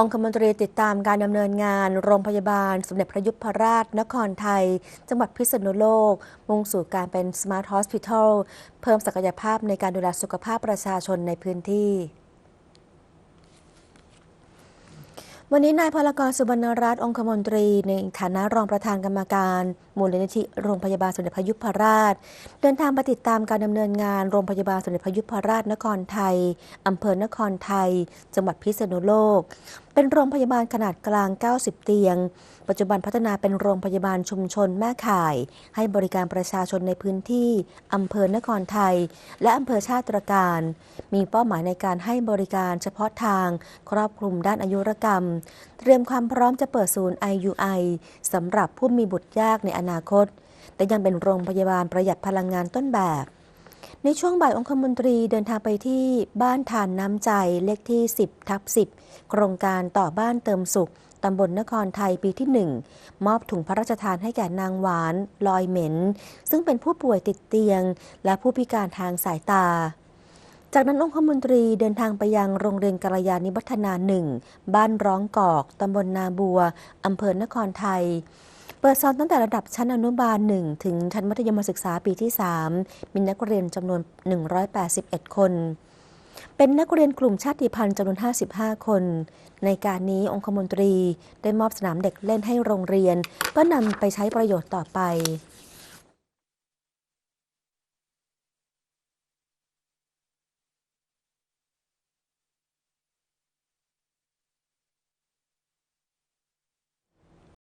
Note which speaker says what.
Speaker 1: องคมนตรีติดตามการดำเนินงานโรงพยาบาล สมเด็จพระยุพราช นครไทย จังหวัดพิษณุโลก มุ่งสู่การเป็นสมาร์ทฮอสพิทอลเพิ่มศักยภาพในการดูแลสุขภาพประชาชนในพื้นที่ วันนี้นายพลกรสุบรรณรัตน์องคมนตรี ในฐานะรองประธานกรรมการ มูลนิธิโรงพยาบาลสมเด็จพยุพราช เดินทางไปติดตามการดำเนินงานโรงพยาบาลสมเด็จพยุพราชนครไทยอำเภอนครไทย จังหวัดพิษณุโลก เป็นโรงพยาบาลขนาดกลาง 90 เตียง ปัจจุบันพัฒนาเป็นโรงพยาบาลชุมชนแม่ข่าย ให้บริการประชาชนในพื้นที่อำเภอนครไทย และอำเภอชาติตรการ มีเป้าหมายในการให้บริการเฉพาะทาง ครอบคลุมด้านอายุรกรรมเตรียมความพร้อมจะเปิดศูนย์ IUI สำหรับผู้มีบุตรยากในอนาคต แต่ยังเป็นโรงพยาบาลประหยัดพลังงานต้นแบบ ในช่วงบ่ายองคมนตรีเดินทางไปที่บ้านทานน้ำใจเลขที่ 10 ทับ 10 โครงการต่อบ้านเติมสุขตำบลนครไทยปีที่ 1 มอบถุงพระราชทานให้แก่นางหวาน ลอยเหม็น ซึ่งเป็นผู้ป่วยติดเตียง และผู้พิการทางสายตา จากนั้นองคมนตรีเดินทางไปยังโรงเรียนกัลยาณิวัฒนาหนึ่ง บ้านร้องกอก ตำบลนาบัว อำเภอนครไทย เปิดสอนตั้งแต่ระดับชั้นอนุบาล 1 ถึงชั้นมัธยมศึกษาปีที่ 3 มีนักเรียนจำนวน 181 คน เป็นนักเรียนกลุ่มชาติพันธุ์จำนวน 55 คน ในการนี้องคมนตรีได้มอบสนามเด็กเล่นให้โรงเรียนเพื่อนำไปใช้ประโยชน์ต่อไป